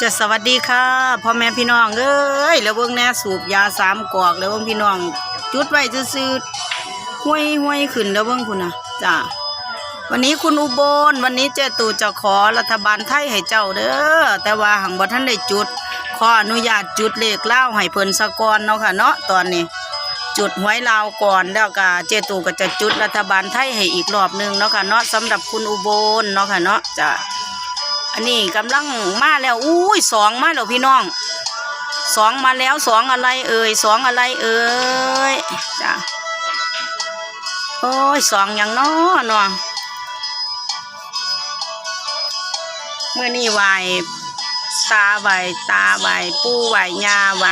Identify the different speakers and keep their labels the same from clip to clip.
Speaker 1: จะสวัสดีค่ะพ่อแม่พี่น้องเอ้ยแล้วเบิ่งแน่สูบยาสามกอกแล้วเบิ่งพี่น้อง จุดไว้ซื่อห้วยห้วยขึ้นแล้วเบิ่งคุณนะจ้าวันนี้คุณอุบลวันนี้เจตูจะขอรัฐบาลไทยให้เจ้าเด้อแต่ว่าหังบ่ทันได้จุด ขออนุญาตจุดเลขเล่าให้เพิ่นสะกอนเนาะค่ะเนาะตอนนี้ จุดหวยลาวก่อนแล้วก็เจตูก็จะจุดรัฐบาลไทยให้อีกรอบหนึงเนาะค่ะเนาะสำหรับคุณอุบลเนาะค่ะเนาะจ้า อันนี้กำลังมาแล้วอุ้ยสองมาแล้วพี่น้องสองมาแล้วสองอะไรเอ่ยสองอะไรเอ่ยจ้ะโอ้ยสองอย่างน้อเนาะเมื่อนี้ไหวตาไหวตาไหวปูไหวยาไหว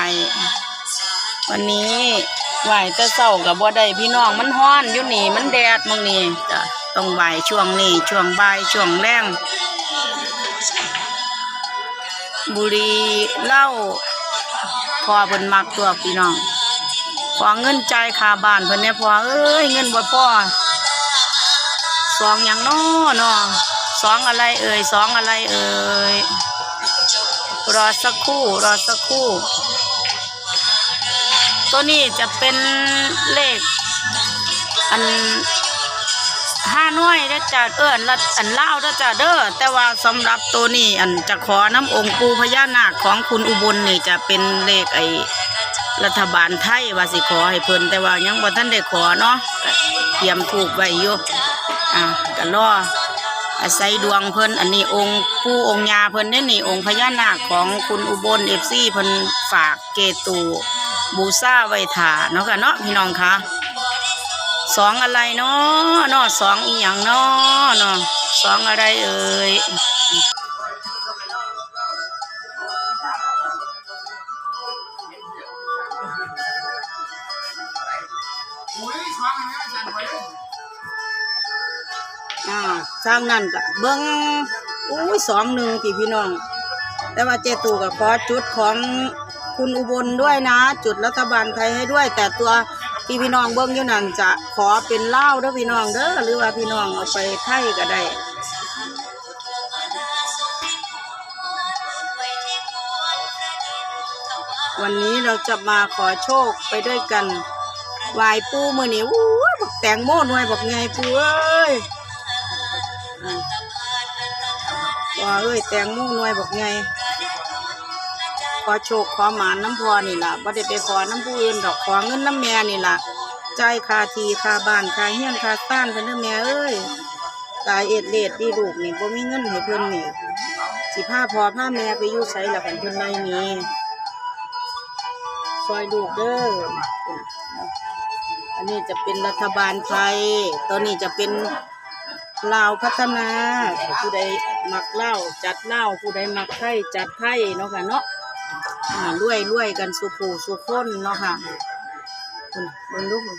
Speaker 1: วันนี้ไหวแต่เศร้ากับบ่ได้พี่น้องมันฮ้อนอยู่นี่มันแดดมึงนี่จ้ะต้องไหวช่วงนี้ช่วงบ่ายช่วงแรง บุรีเหล้าพอเพิ่นมักตัวพี่น้องขอเงินใจคาบ้านเพิ่นเนี่ยพอเอ้ยเงินบ่พอสองอย่างน้อเนาะสองอะไรเอ่ยสองอะไรเอ่ยรอสักครู่รอสักครู่ ตัวนี้จะเป็นเลข อัน ห้าน่วยได้จ้าเอิ้นละอันเล่าได้จ้าเด้อแต่ว่าสำหรับตัวนี้อันจะขอน้ำองค์ปูพญานาคของคุณอุบลนี่จะเป็นเลขไอรัฐบาลไทยว่าสิขอให้เพิ่นแต่ว่ายังบ่ทันได้ขอเนาะเตรียมถูกไว้อยู่อะก็รออาศัยดวงเพิ่นอันนี้องค์ปูองค์ยาเพิ่นได้นี่องค์พญานาคของคุณอุบล FC เพิ่นฝากเกตูบูซาไว้ถ่าเนาะค่ะเนาะพี่น้องคะ สองอะไรเนาะเนาะสองอีหยังเนาะเนาะสองอะไรเอ่ยอ่าสร้างนั่นกะเบิ้งอุ้ยสองหนึ่งพี่พี่น้อง แต่ว่าเจตูกับขอจุดของคุณอุบลด้วยนะ จุดรัฐบาลไทยให้ด้วย แต่ตัว พี่พี่น้องเบิ้งอยู่นั่นจะขอเป็นเหล้าเด้อพี่น้องเด้อหรือว่าพี่น้องเอาไปไทยก็ได้วันนี้เราจะมาขอโชคไปด้วยกันวายปูมือนี่อู้ยบักแตงโมหน่วยบักไงปูเอ้ยว่าเอ้ยแตงโมหน่วยบักไง ขอโชคขอหมานน้ำพอนี่ล่ะบ่ได้ไปขอน้ำผู้อื่นดอกขอเงินน้ำแม่นี่ล่ะจ่ายค่าทีคาบ้านคาเฮียนคาต้านเพิ่นเด้อแม่เอ้ยตายเอ็ดเลดดีลูกนี่บ่มีเงินให้เพิ่นนี่สิพาพ่อพาแม่ไปอยู่ไสล่ะกันเพิ่นไม่มีซอยลูกเด้ออันนี้จะเป็นรัฐบาลไทยตัวนี้จะเป็นลาวพัฒนาผู้ใดมักเล่าจัดเล่าผู้ใดมักไทยจัดไทยเนาะค่ะเนาะ รวยรวยกันสุผูสุคนเนาะค่ะคุณเบิ่งดูพุ่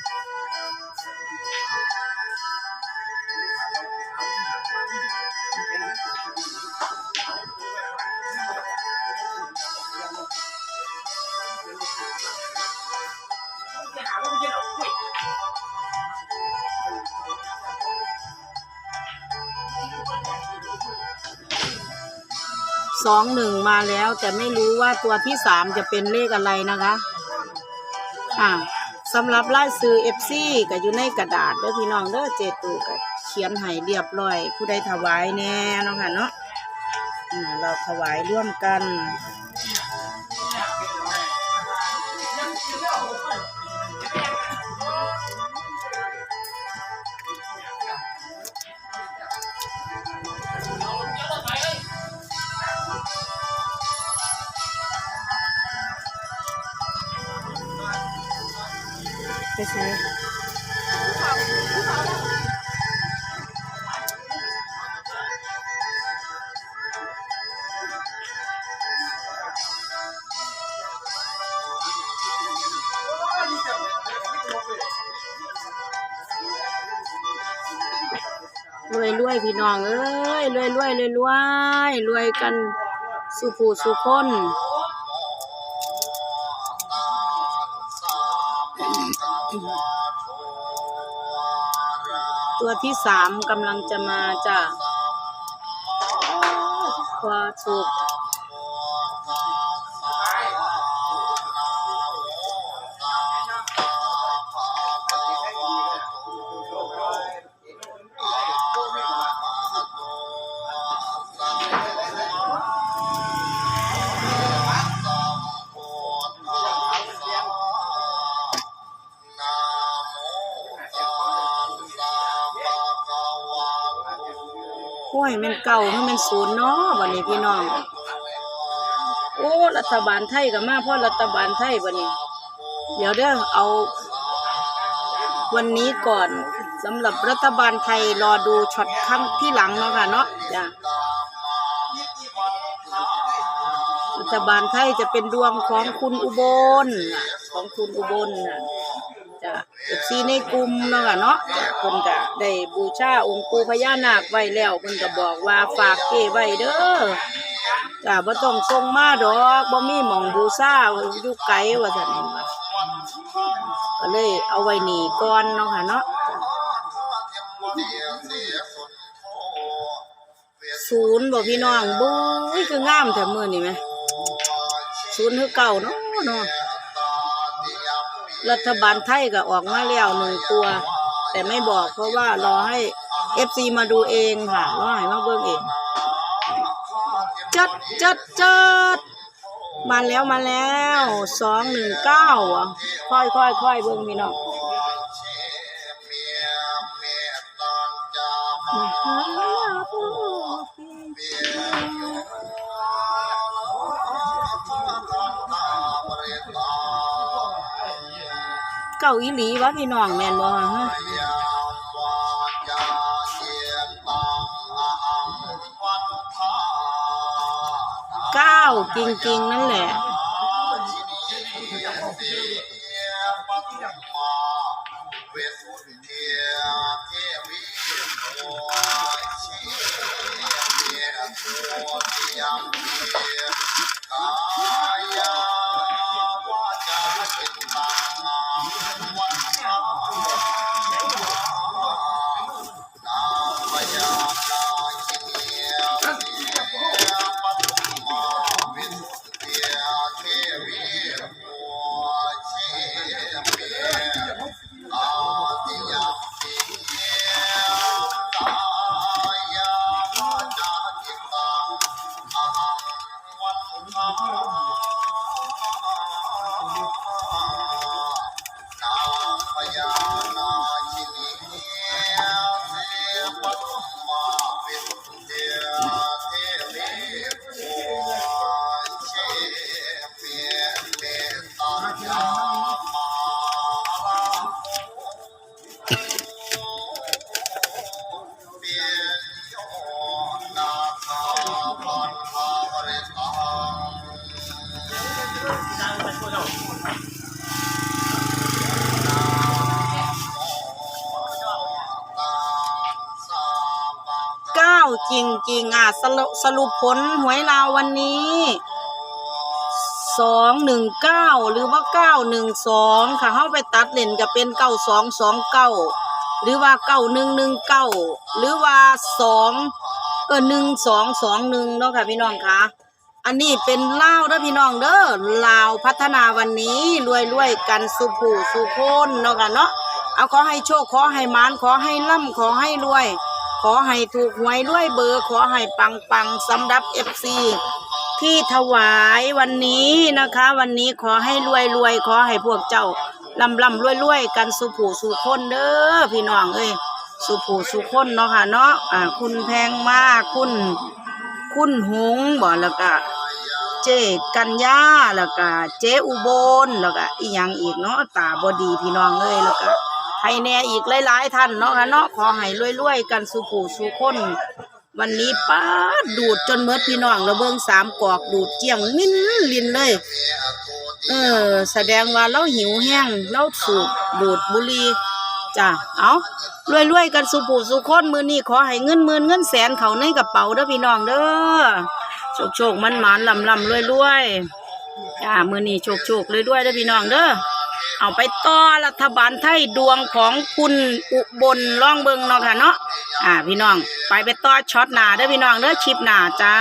Speaker 1: สองหนึ่งมาแล้ว แต่ไม่รู้ว่าตัวที่สามจะเป็นเลขอะไรนะคะ อ่าสำหรับไล่ซื้อเอฟซีก็อยู่ในกระดาษเด้อพี่น้องเด้อเจตูก็เขียนให้เรียบร้อย ผู้ใดถวายแน่เนาะค่ะเนาะเราถวายร่วมกัน ชรวยรวยพี่น้องเอ้ยรวยรวยรวยรวยรวยกันสุผู้สุคน ตัวที่สามกำลังจะมาจ้ะขอสุข ยแมันเก่าให้มันศูนย์เนาะวันนี้พี่น้อง โอ้รัฐบาลไทยกับมาเพราะรัฐบาลไทยวันนี้ เดี๋ยวเด้อเอา วันนี้ก่อนสำหรับรัฐบาลไทยรอดูช็อตข้างที่หลังเนาะค่ะเนาะจ้ะรัฐบาลไทยจะเป็นดวงของคุณอุบลของคุณอุบลน่ะ จะเอฟซีในกลุ่มเนาะค่ะเนาะจ้ะเพิ่นก็ได้บูชาองค์ปู่พญานาคไว้แล้วเพิ่นก็บอกว่าฝากเก้ไว้เด้อจ้ะบ่ต้องส่งมาดอกบ่มีหม่องบูชาอยู่ไกลว่าซั่นเห็นว่าก็เลยเอาไว้หนีก่อนเนาะค่ะเนาะศูนย์บอกพี่น้องบุ้ยคืองามแถมมือนี่ไหมศูนย์คือเก่าเนาะเนาะ รัฐบาลไทยก็ออกมาแล้วหนึ่งตัว แต่ไม่บอกเพราะว่ารอให้เอฟซีมาดูเองค่ะรอให้มาเบิ้งเองจัดจัดจัดมาแล้วมาแล้วสองหนึ่งเก้าอะค่อยค่อยค่อยเบิ้งพี่น้อง เก้าอีหลีวะพี่น้องแม่นบ่ฮะเก้าจริงๆ นั่นแหละ เก้าจริงๆอะสรุปสรุปผลหวยลาววันนี้สองหนึ่งเก้าหรือว่าเก้าหนึ่งสองค่ะเข้าไปตัดเล่นก็เป็นเก้าสองสองเก้าหรือว่าเก้าหนึ่งหนึ่งเก้าหรือว่าสองเออหนึ่งสองสองหนึ่งเนาะค่ะพี่น้องคะอันนี้เป็นลาวเด้อพี่น้องเด้อลาวพัฒนาวันนี้รวยรวยกันสุผูสุโคนเนาะค่ะเนาะเอาขอให้โชคขอให้มานขอให้ร่ำขอให้รวย อให้ถูกหวยด้วยเบอร์ขอให้ปังปังสำหรับเอฟซีที่ถวายวันนี้นะคะ วันนี้ขอให้รวยรวยขอให้พวกเจ้าลำลำรวยรวยกันสุผูสุคนเด้อพี่น้องเอ้ยสุผูสุคนเนาะค่ะเนาะอ่าคุณแพงมากคุณคุณหงส์บ่แล้วก็เจกัญญาแล้วก็เจอุบลแล้วก็อีหยังอีกเนาะตาบอดีพี่น้องเอ้ยแล้วก็ ให้แน่อีกหลายๆท่านเนาะค่ะเนาะขอให้รวยๆกันสู่ผู้สู่คน วันนี้ป้าดูดจนเมดพี่น้องระเบิงสามกอกดูดเจียงมิ้นลินเลย เออ แสดงว่าเราหิวแห้งเราสูบดูดบุหรี่จ้ะเอารวยๆกันสู่ผู้สู่คนมือนี้ขอให้เงินหมื่นเงินแสนเขาในกระเป๋าเด้อพี่น้องเด้อโชคโชคมันหมานลำลำรวยรวยๆจ้ามือนี้โชคโชครวยรวยๆเด้อพี่น้องเด้อ เอาไปต่อรัฐบาลไทยดวงของคุณอุบลล่องเบิงเนาะค่ะเนาะอ่าพี่น้อง ไปไปต่อช็อตหนาเด้อพี่น้องเด้อชิปหนาจ้า